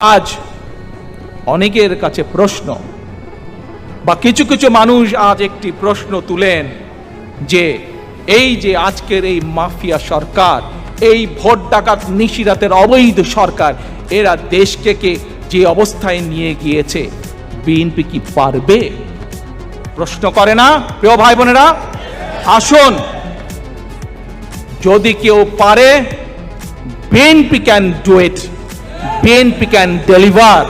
আজ অনেকের কাছে প্রশ্ন, বা কিছু কিছু মানুষ আজ একটি প্রশ্ন তুলেন যে, এই যে আজকের এই মাফিয়া সরকার, এই ভোট ডাকাত নিশিরাতের অবৈধ সরকার, এরা দেশকে কে যে অবস্থায় নিয়ে গিয়েছে, বিএনপি কি পারবে? প্রশ্ন করে না, প্রিয় ভাই বোনেরা? আসুন, যদি কেউ পারে, BNP can do it BNP can deliver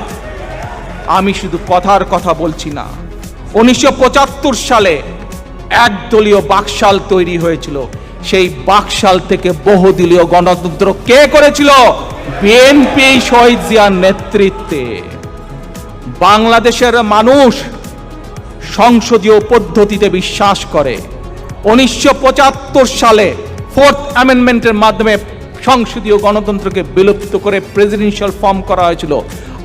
আমি শুধু কথার কথা বলছি না। উনিশশো পঁচাত্তর সালে একদলীয় বাকশাল তৈরি হয়েছিল। সেই বাকশাল থেকে বহুদলীয় গণতন্ত্র কে করেছিল? বিএনপি শহীদ জিয়ার নেতৃত্বে। বাংলাদেশের মানুষ সংসদীয় পদ্ধতিতে বিশ্বাস করে। উনিশশো পঁচাত্তর সালে ফোর্থ অ্যামেন্ডমেন্টের মাধ্যমে সংসদীয় গণতন্ত্রকে বিলুপ্ত করে প্রেসিডেন্সিয়াল ফর্ম করা হয়েছিল।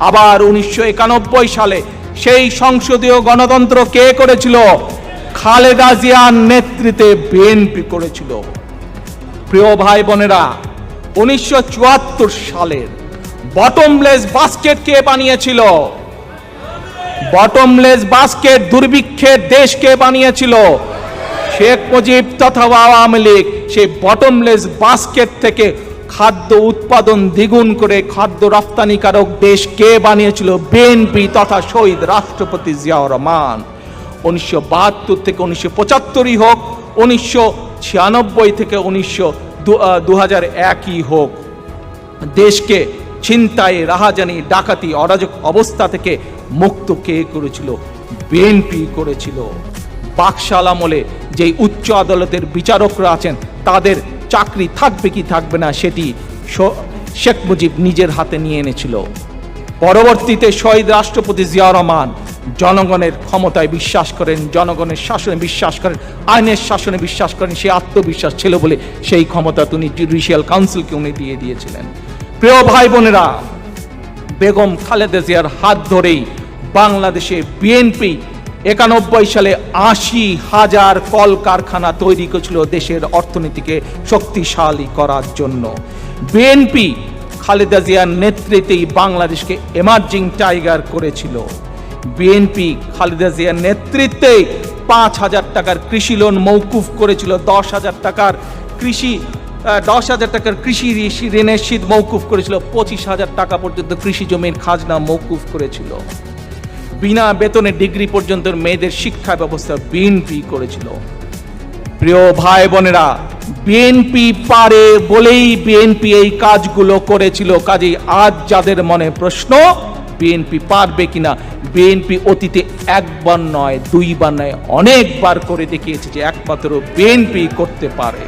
আবার উনিশশো একানব্বই সালে সেই সংসদীয় গণতন্ত্র কে করেছিল? খালেদা জিয়ার নেতৃত্বে বিএনপি করেছিল। প্রিয় ভাই বোনেরা, উনিশশো সালের বটমলেস বাস্কেট কে বানিয়েছিল? বটমলেস বাস্কেট দুর্ভিক্ষের দেশকে বানিয়েছিল? শেখ মুজিব তথা আওয়ামী লীগ সেই বটমলেস বাস্কেট থেকে খাদ্য উৎপাদন দ্বিগুণ করে খাদ্য রপ্তানিকারক দেশ কে বানিয়েছিল? বিএনপি তথা শহীদ রাষ্ট্রপতি জিয়াউর রহমান। উনিশশো বাহাত্তর থেকে উনিশশো পঁচাত্তরই হোক, উনিশশো ছিয়ানব্বই থেকে উনিশশো দু হাজার একই হোক, দেশকে ছিনতাই, রাহাজানি, ডাকাতি, অরাজক অবস্থা থেকে মুক্ত কে করেছিল? বিএনপি করেছিল। বাকশাল আমলে যেই উচ্চ আদালতের বিচারকরা আছেন, তাদের চাকরি থাকবে কি থাকবে না সেটি শেখ মুজিব নিজের হাতে নিয়ে এনেছিল। পরবর্তীতে শহীদ রাষ্ট্রপতি জিয়া রহমান জনগণের ক্ষমতায় বিশ্বাস করেন, জনগণের শাসনে বিশ্বাস করেন, আইনের শাসনে বিশ্বাস করেন, সে আত্মবিশ্বাস ছিল বলে সেই ক্ষমতা তিনি জুডিশিয়াল কাউন্সিলকে উনি দিয়ে দিয়েছিলেন। প্রিয় ভাই বোনেরা, বেগম খালেদা জিয়ার হাত ধরেই বাংলাদেশে বিএনপি একানব্বই সালে আশি হাজার কল কারখানা তৈরি করেছিল দেশের অর্থনীতিকে শক্তিশালী করার জন্য। বিএনপি খালেদা জিয়ার নেতৃত্বেই বাংলাদেশকে এমার্জিং টাইগার করেছিল। বিএনপি খালেদা জিয়ার নেতৃত্বে পাঁচ হাজার টাকার কৃষি লোন মৌকুফ করেছিল। দশ হাজার টাকার কৃষি দশ হাজার টাকার কৃষি ঋণের শীত মৌকুফ করেছিল। পঁচিশ হাজার টাকা পর্যন্ত কৃষি জমির খাজনা মৌকুফ করেছিল। বিনা বেতনে ডিগ্রি পর্যন্ত মেয়েদের শিক্ষা ব্যবস্থা বিএনপি করেছিল। প্রিয় ভাই বোনেরা বিএনপি পারে বলেই বিএনপি এই কাজগুলো করেছিল। কাজেই আজ যাদের মনে প্রশ্ন বিএনপি পারবে কিনা? বিএনপি অতীতে একবার নয়, দুইবার নয়, অনেকবার করে দেখিয়েছে যে একমাত্র বিএনপি করতে পারে।